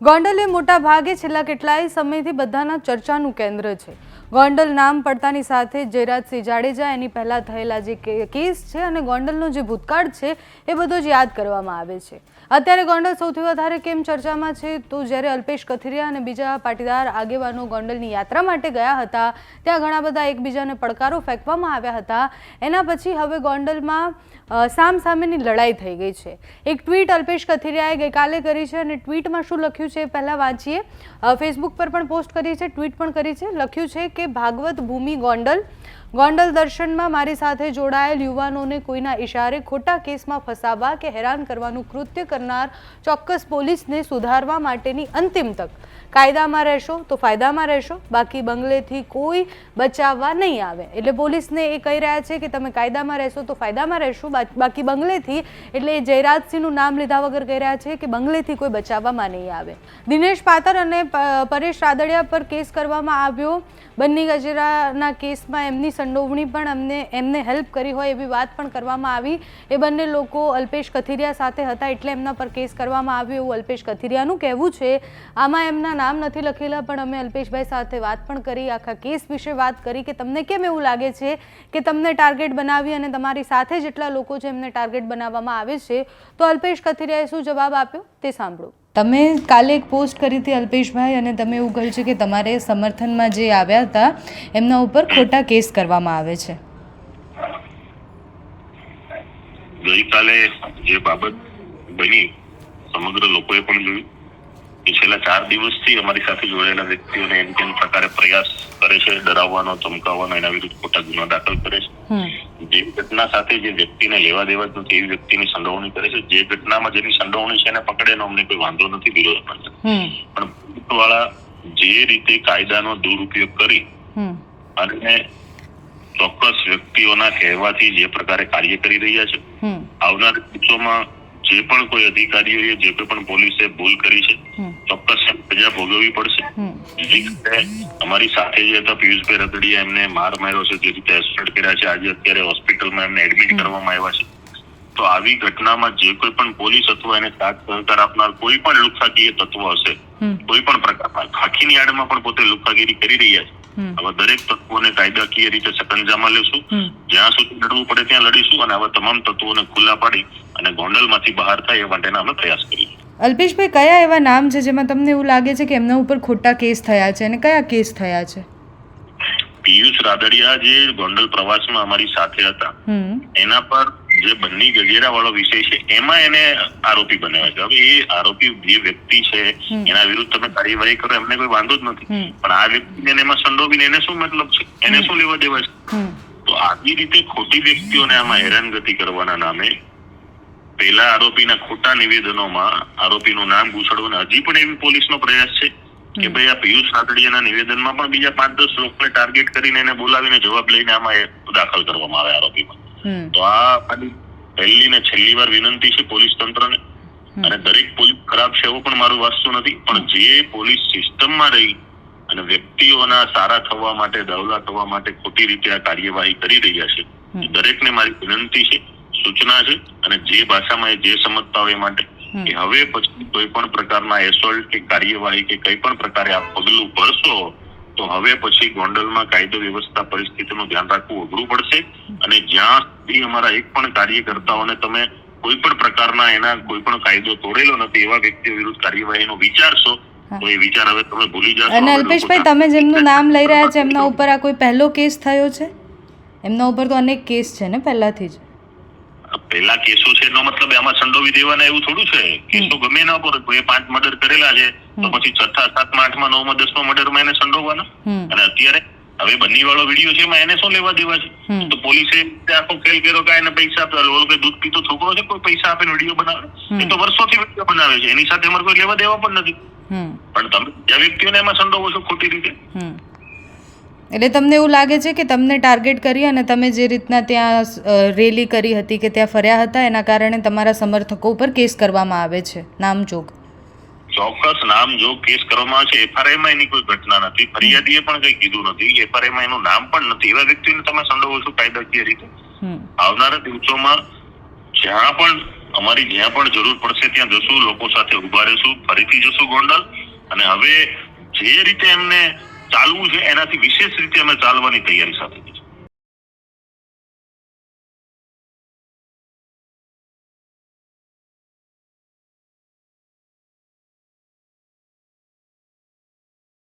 ગોંડલ એ મોટા ભાગે છેલ્લા કેટલાય સમયથી બધાના ચર્ચાનું કેન્દ્ર છે. ગોંડલ નામ પડતાની સાથે જયરાજસિંહ જાડેજા એની પહેલાં થયેલા જે કેસ છે અને ગોંડલનો જે ભૂતકાળ છે એ બધો જ યાદ કરવામાં આવે છે. અત્યારે ગોંડલ સૌથી વધારે કેમ ચર્ચામાં છે? તો જ્યારે અલ્પેશ કથિરિયા અને બીજા પાટીદાર આગેવાનો ગોંડલની યાત્રા માટે ગયા હતા, ત્યાં ઘણા બધા એકબીજાને પડકારો ફેંકવામાં આવ્યા હતા. એના પછી હવે ગોંડલમાં સામ સામેની લડાઈ થઈ ગઈ છે. એક ટ્વીટ અલ્પેશ કથિરિયાએ ગઈકાલે કરી છે અને ટ્વીટમાં શું લખ્યું છે પહેલાં વાંચીએ. ફેસબુક પર પણ પોસ્ટ કરી છે, ટ્વીટ પણ કરી છે. લખ્યું છે કે ભાગવત ભૂમિ ગોંડલ. ગોંડલ દર્શનમાં મારી સાથે જોડાયેલ યુવાનોને કોઈના ઇશારે ખોટા કેસમાં ફસાવવા કે હેરાન કરવાનું કૃત્ય કરનાર ચોક્કસ પોલીસને સુધારવા માટેની અંતિમ તક. કાયદામાં રહેશો તો ફાયદામાં રહેશો. બાકી બંગલેથી કોઈ બચાવવા નહીં આવે. એટલે પોલીસને એ કહી રહ્યા છે કે તમે કાયદામાં રહેશો તો ફાયદામાં રહેશો. બાકી બંગલેથી, એટલે જયરાજસિંહનું નામ લીધા વગર કહી રહ્યા છે કે બંગલેથી કોઈ બચાવવામાં નહીં આવે. દિનેશ પાતર અને પરેશ રાદડિયા પર કેસ કરવામાં આવ્યો. બન્ની ગજેરાના કેસમાં એમની સંડોવણી પણ અમને, એમને હેલ્પ કરી હોય એવી વાત પણ કરવામાં આવી. એ બંને લોકો અલ્પેશ કથિરિયા સાથે હતા એટલે એમના પર કેસ કરવામાં આવ્યો એવું અલ્પેશ કથિરિયાનું કહેવું છે. આમાં એમના નામ નથી લખેલા, પણ અમે અલ્પેશભાઈ સાથે વાત પણ કરી, આખા કેસ વિશે વાત કરી કે તમને કેમ એવું લાગે છે કે તમને ટાર્ગેટ બનાવી અને તમારી સાથે જેટલા લોકો છે એમને ટાર્ગેટ બનાવવામાં આવે છે? તો અલ્પેશ કથિરિયાએ શું જવાબ આપ્યો? તે સાંભળો. તમે કાલે એક પોસ્ટ કરી હતી અલ્પેશભાઈ અને તમે એવું કહ્યું છે કે તમારે સમર્થનમાં જે આવ્યા હતા, એમના ઉપર ખોટા કેસ કરવામાં આવે છે. ગઈકાલે જે બાબત બની, સમગ્ર લોકોએ પણ જોયું. છેલ્લા ચાર દિવસથી અમારી સાથે જોડાયેલા વ્યક્તિઓને એમ કેમ પ્રકારે પ્રયાસ કરે છે ડરાવવાનો ધમકાવવાનો એના વિરુદ્ધ ખોટા ગુનો દાખલ કરે છે? જે ઘટના સાથે જે વ્યક્તિને લેવા દેવા જ નથી એવી વ્યક્તિની સંડોવણી કરે છે. જે ઘટનામાં જેની સંડોવણી છે એને પકડે એનો અમને કોઈ વાંધો નથી વિરોધ પણ વાળા જે રીતે કાયદાનો દુરુપયોગ કરી અને ચોક્કસ વ્યક્તિઓના કહેવાથી જે પ્રકારે કાર્ય કરી રહ્યા છે આવનાર દિવસોમાં જે પણ કોઈ અધિકારીઓએ જે કોઈ પણ પોલીસે ભૂલ કરી છે ચોક્કસ સજા ભોગવવી પડશે. અમારી સાથે જે હતા પિયુષભાઈ રદડીયા એમને માર માર્યો છે જે રીતે એસોલ્ટ કર્યા છે. આજે અત્યારે હોસ્પિટલમાં એમને એડમિટ કરવામાં આવ્યા છે. તો આવી ઘટનામાં જે કોઈ પણ પોલીસ અથવા એને સાથ સહકાર આપનાર કોઈ પણ લુખાકીય તત્વ હશે કોઈ પણ પ્રકારના ખાખીની આડમાં પણ પોતે લુખાગીરી કરી રહ્યા છે. હવે આવા દરેક તત્વોને કાયદાકીય રીતે સકંજામાં લેશું. જ્યાં સુધી લડવું પડે ત્યાં લડીશું અને આવા તમામ તત્વોને ખુલ્લા પાડી અને ગોંડલમાંથી બહાર થાય એ માટેના અમે પ્રયાસ કરીશું. અલ્પેશભાઈ કયા એવા નામ છે જેમાં તમને એવું લાગે છે કે એમના ઉપર ખોટા કેસ થયા છે અને કયા કેસ થયા છે? પિયુષ રાદડિયા જે ગોંડલ પ્રવાસમાં અમારી સાથે હતા એના પર જે બન્ની ગગેરા વાળો વિષય છે એમાં એને આરોપી બનાવ્યો છે. હવે એ આરોપી જે વ્યક્તિ છે એના વિરુદ્ધ તમે કાર્યવાહી કરો એમને કોઈ વાંધો જ નથી. પણ આ વ્યક્તિને એમાં સંડોવીને એને શું મતલબ છે? એને શું લેવા દેવા છે? તો આવી રીતે ખોટી વ્યક્તિઓને આમાં હેરાનગતિ કરવાના નામે પહેલા આરોપીના ખોટા નિવેદનોમાં આરોપીનું નામ ઘૂસડવાનો હજી પણ એવી પોલીસનો પ્રયાસ છે કે ભાઈ આ પિયુષ રાદડિયાના નિવેદનમાં પણ બીજા પાંચ દસ લોકોને ટાર્ગેટ કરીને એને બોલાવીને જવાબ લઈને આમાં દાખલ કરવામાં આવે આરોપીમાં. તો આ પહેલી ને છેલ્લી વાર વિનંતી છે પોલીસ તંત્રને. અને દરેક પોલીસ ખરાબ છે એવું પણ મારું વાસ્તુ નથી. પણ જે પોલીસ સિસ્ટમમાં રહી અને વ્યક્તિઓના સારા થવા માટે દવલા થવા માટે ખોટી રીતે આ કાર્યવાહી કરી રહ્યા છે દરેકને મારી વિનંતી છે. સૂચના છે અને જે ભાષામાં જે સમજતા હોય માટે. કે હવે પછી કોઈ પણ પ્રકારના એસોલ્ટ કે કાર્યવાહી કે કઈ પણ પ્રકારે આપ પગલું ભરશો તો હવે પછી ગોંડલમાં કાયદો વ્યવસ્થા પરિસ્થિતિનું ધ્યાન રાખવું અઘરું પડશે. અને જ્યાં સુધી અમારા એક પણ કાર્યકર્તાઓને તમે કોઈ પણ પ્રકારના એના કોઈ પણ કાયદો તોડેલો નથી એવા વ્યક્તિઓ વિરુદ્ધ કાર્યવાહીનો વિચારશો તો એ વિચાર હવે તમે ભૂલી જશો. અને અલ્પેશભાઈ તમે જેમનું નામ લઈ રહ્યા છે એમના ઉપર આ કોઈ પહેલો કેસ થયો છે? એમના ઉપર તો અનેક કેસ છે ને પહેલાથી જ. પહેલા કેસો છે એનો મતલબ એમાં સંડોવી દેવાના એવું થોડું છે. કેસો ગમે ના પર એ પાંચ મર્ડર કરેલા છે તો પછી છઠ્ઠા સાતમા આઠમા નવમા દસમા મર્ડરમાં એને સંડોવાના. અને અત્યારે હવે બંને વાળો વીડિયો છે એમાં એને શું લેવા દેવા છે? તો પોલીસે આખો ખેલ કર્યો કે એને પૈસા આપે. ઓલો કે દૂધ પીતો છોકરો છે કોઈ પૈસા આપીને વીડિયો બનાવે? એ તો વર્ષોથી વીડિયો બનાવે છે. એની સાથે અમારે કોઈ લેવા દેવા પણ નથી. પણ તમે જ્યાં વ્યક્તિઓને એમાં સંડોવો છો ખોટી રીતે એટલે તમને એવું લાગે છે કે તમને ટાર્ગેટ કરી અને તમે જે રીતના ત્યાં રેલી કરી હતી કે ત્યાં ફર્યા હતા એના કારણે તમારા સમર્થકો ઉપર કેસ કરવામાં આવે છે? નામજોગ. ચોક્કસ નામ જો કેસ કરવામાં આવે છે. એફઆરઆઈ માં એની કોઈ ઘટના નથી. ફરિયાદીએ પણ કંઈ કીધું નથી. એફઆરઆઈ માં એનું નામ પણ નથી. એવા વ્યક્તિને તમે સંડોવો છો કાયદાકીય રીતે? આવનારા દિવસોમાં જ્યાં પણ અમારી જ્યાં પણ જરૂર પડશે ત્યાં જશું લોકો સાથે ઊભા રહેશું. ફરીથી જશું ગોંડલ. અને હવે જે રીતે એમને ચાલવું છે એનાથી વિશેષ રીતે અમે ચાલવાની તૈયારી સાથે